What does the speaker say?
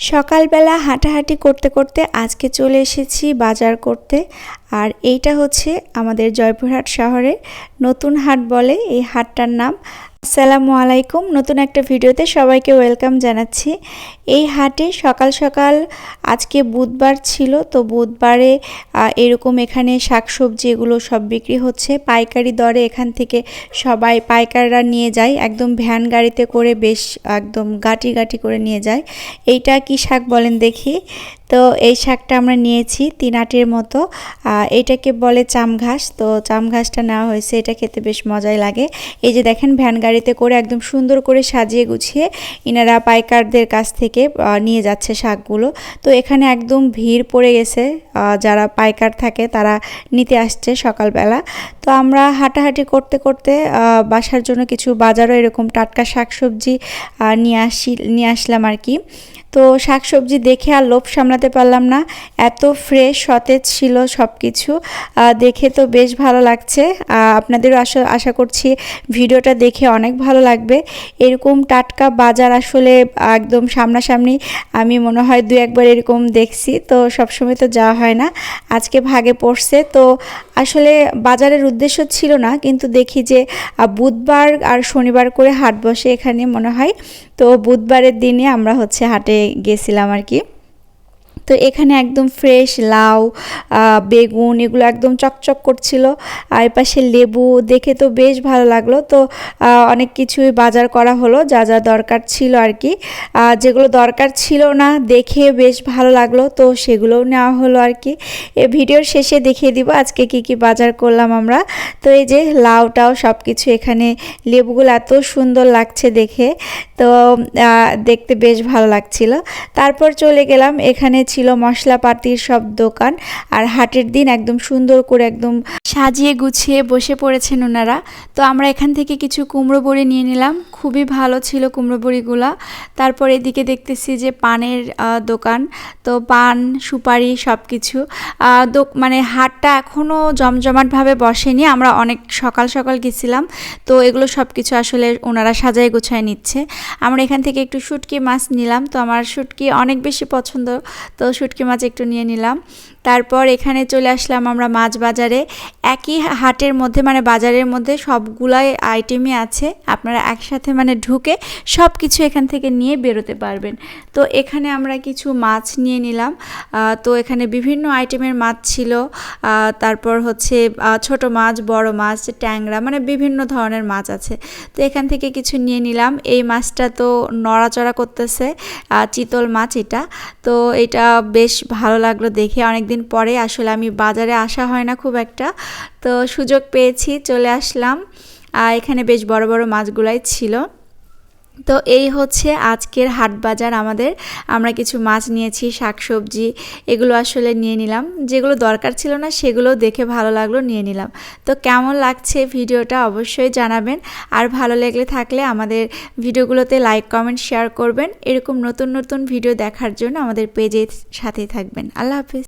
সকালবেলা হাঁটাহাঁটি করতে করতে আজকে চলে এসেছি বাজার করতে। আর এইটা হচ্ছে আমাদের জয়পুরহাট শহরে নতুন হাট বলে এই হাটটার নাম। আসসালামু আলাইকুম। নতুন একটা ভিডিওতে সবাইকে ওয়েলকাম জানাচ্ছি। এই হাটে সকাল সকাল আজকে বুধবার ছিল, তো বুধবারে এরকম এখানে শাকসবজি এগুলো সব বিক্রি হচ্ছে। পাইকারি দরে এখান থেকে সবাই পাইকাররা নিয়ে যায়। একদম ভ্যান গাড়িতে করে বেশ একদম গাটি গাটি করে নিয়ে যায়। এইটা কি শাক বলেন দেখি। তো এই শাকটা আমরা নিয়েছি তিন আটের মতো এটাকে বলে চাম ঘাস। তো চাম ঘাসটা নেওয়া হয়েছে, এটা খেতে বেশ মজাই লাগে। এই যে দেখেন, ভ্যান গাড়িতে করে একদম সুন্দর করে সাজিয়ে গুছিয়ে ইনারা পাইকারদের কাছ থেকে নিয়ে যাচ্ছে শাকগুলো। তো এখানে একদম ভিড় পড়ে গেছে যারা পাইকার থাকে তারা নিতে আসছে সকালবেলা। তো আমরা হাঁটাহাঁটি করতে করতে বাসার জন্য কিছু বাজারও এরকম টাটকা শাকসবজি নিয়ে আসি, নিয়ে আসলাম আর কি। তো শাকসবজি দেখে আর লোভ সামলাতে পারলাম না। এত ফ্রেশ সতেজ ছিল সব কিছু দেখে তো বেশ ভালো লাগছে। আপনাদেরও আশা আশা করছি ভিডিওটা দেখে অনেক ভালো লাগবে। এরকম টাটকা বাজার আসলে একদম সামনাসামনি আমি মনে হয় দু একবার এরকম দেখছি। তো সবসময় তো যাওয়া হয় না। আজকে ভাগে পড়ছে। তো আসলে বাজারের উদ্দেশ্য ছিল না, কিন্তু দেখি যে বুধবার আর শনিবার করে হাট বসে এখানে মনে হয়। তো বুধবারের দিনে আমরা হচ্ছে হাটে গেছিলাম আর কি। তো এখানে একদম ফ্রেশ লাউ বেগুন এগুলো একদম চকচক করছিল। আর পাশে লেবু দেখে তো বেশ ভালো লাগল। তো অনেক কিছুই বাজার করা হলো, যা যা দরকার ছিল আর কি। যেগুলো দরকার ছিল না, দেখে বেশ ভালো লাগল। তো সেগুলোও নেওয়া হলো আর কি। এ ভিডিওর শেষে দেখিয়ে দিব আজকে কি কি বাজার করলাম আমরা। তো এই যে লাউটাও সব কিছু এখানে, লেবুগুলো এত সুন্দর লাগছে দেখে। তো দেখতে বেশ ভালো লাগছিল। তারপর চলে গেলাম এখানে ছিল মশলাপাতির সব দোকান আর হাটের দিন একদম সুন্দর করে একদম সাজিয়ে গুছিয়ে বসে পড়েছেন ওনারা। তো আমরা এখান থেকে কিছু কুমড়ো বড়ি নিয়ে নিলাম। খুবই ভালো ছিল কুমড়ো বড়িগুলা। তারপর এদিকে দেখতেছি যে পানের দোকান। তো পান, সুপারি সব কিছু মানে হাটটা এখনও জমজমাটভাবে বসেনি। আমরা অনেক সকাল সকাল গেছিলাম। তো এগুলো সব কিছু আসলে ওনারা সাজায় গোছায় নিচ্ছে। আমরা এখান থেকে একটু শুটকি মাছ নিলাম। তো আমার শুটকি অনেক বেশি পছন্দ। তো শুটকি মাছ একটু নিয়ে নিলাম। তারপর এখানে চলে আসলাম আমরা মাছ বাজারে। একই হাটের মধ্যে মানে বাজারের মধ্যে সবগুলাই আইটেমই আছে। আপনারা একসাথে মানে ঢুকে সব কিছু এখান থেকে নিয়ে বেরোতে পারবেন। তো এখানে আমরা কিছু মাছ নিয়ে নিলাম। তো এখানে বিভিন্ন আইটেমের মাছ ছিল। তারপর হচ্ছে ছোট মাছ, বড় মাছ, ট্যাংরা মানে বিভিন্ন ধরনের মাছ আছে। তো এখান থেকে কিছু নিয়ে নিলাম। এই মাছটা তো নড়াচড়া করতেছে চিতল মাছ এটা। তো এটা বেশ ভালো লাগল দেখে। অনেক দিন পরে আসলে আমি বাজারে আসা হয় না খুব একটা। তো সুযোগ পেয়েছি, চলে আসলাম। এখানে বেশ বড় বড় মাছগুলাই ছিল। তো এই হচ্ছে আজকের হাট বাজার আমাদের। আমরা কিছু মাছ নিয়েছি, শাকসবজি, এগুলো আসলে নিয়ে নিলাম। যেগুলো দরকার ছিল না সেগুলো দেখে ভালো লাগল, নিয়ে নিলাম। তো কেমন লাগছে ভিডিওটা অবশ্যই জানাবেন। আর ভালো লাগলে থাকলে আমাদের ভিডিওগুলোতে লাইক, কমেন্ট, শেয়ার করবেন। এরকম নতুন নতুন ভিডিও দেখার জন্য আমাদের পেজের সাথেই থাকবেন। আল্লাহ হাফিজ।